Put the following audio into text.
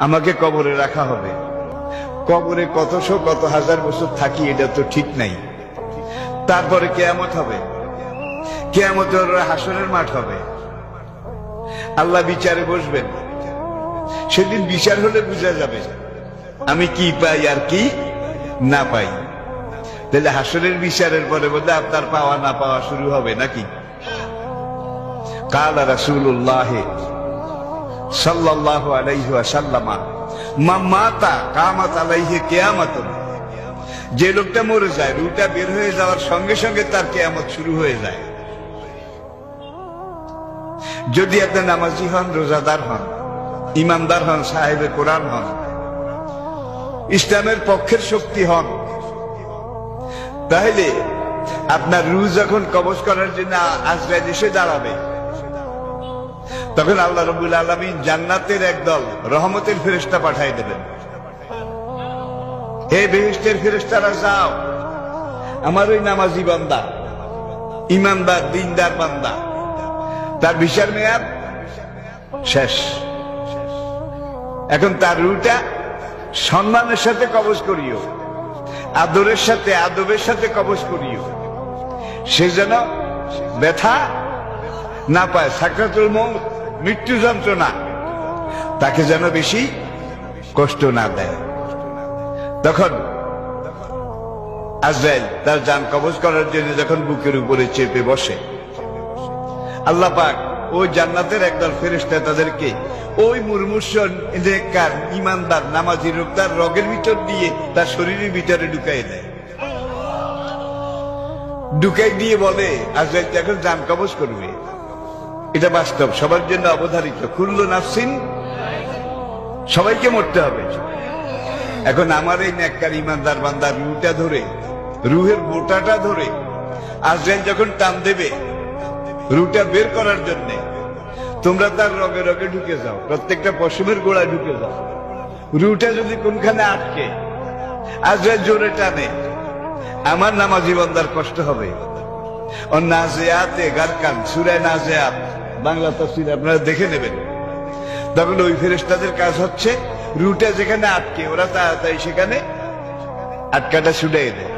আমাকে কবরে রাখা হবে। কবরে কতশো কত হাজার বছর থাকি, এটা তো ঠিক নাই। তারপরে কেয়ামত হবে। কেয়ামত হাসনের মাঠ হবে। আল্লাহ বিচারে বসবেন। সেদিন বিচার হলে বোঝা যাবে আমি কি পাই আর কি না পাই। তাহলে হাসনের বিচারের পরে বোধহয় আপনার পাওয়া না পাওয়া শুরু হবে নাকি? কালা রাসূলুল্লাহ সাল্লাল্লাহু আলাইহি ওয়াসাল্লামা, মা মাতা কামাত আলাইহি কিয়ামাতুন। যে লোকটা মরে যায়, রুটা বের হয়ে যাওয়ার সঙ্গে সঙ্গে তার কেয়ামত শুরু হয়ে যায়। যদি আপনি নামাজি হন, রোজাদার হন, ইমানদার হন, সাহেবে কোরআন হন, ইসলামের পক্ষের শক্তি হন, তাহলে আপনার রু যখন কবজ করার জন্য আজরাইল এসে দাঁড়াবে তখন আল্লাহ রবুল আলমিন জান্নাতের একদল রহমতের ফেরেস্তা পাঠাই দেবেন। হে বেহেস্টের ফেরেস্তারা যাও। আমার ওই নামাজি বান্দা, ইমানদার, দিনদার বান্দা, তার বিচার মেয়াদ শেষ। এখন তার রুটা সম্মানের সাথে কবজ করিও, আদরের সাথে, আদবের সাথে কবজ করিও। সে যেন ব্যথা না পায়, সাকরাতুল মৌত মৃত্যু যন্ত্রণা। তাকে যেন বেশি কষ্ট না দেয়। তখন আজরাইল তার যান কবজ করার জন্য যখন বুকের উপরে চেপে বসে, আল্লাহ পাক ওই জান্নাতের একদল ফেরেস্তা তাদেরকে ওই মুরমুষণ, নেককার ইমানদার নামাজি লোক তার রগের ভিতর দিয়ে তার শরীরের ভিতরে ঢুকাই দেয়। ঢুকাই দিয়ে বলে, আজরাইল এখন যান কবজ করবে। এটা বাস্তব। সবার জন্য অবধারিত। খুল্ল নাফসিন, সবাইকে মরতে হবে। এখন আমার এই নেককার ইমানদার বান্দার রুটা ধরে, রুহের বোটাটা ধরে, আজরাইল যখন টান দেবে রুটা বের করার জন্যে, তোমরা তার রগে রগে ঢুকে যাও। প্রত্যেকটা পশমের গোড়ায় ঢুকে যাও। রুটা যদি কোনখানে আটকে, আজরাইল জোরে টানে, আমার নামাজি বান্দার কষ্ট হবে। ও নাজেয়াতে গারকান, সুরায় নাজেয়াত। বাংলা তফসিল আপনারা দেখে নেবেন। তখন ওই ফেরেস্তাদের কাজ হচ্ছে রুটে যেখানে আটকে, ওরা তাড়াতাড়ি সেখানে আটকাটা ছুটে দেয়।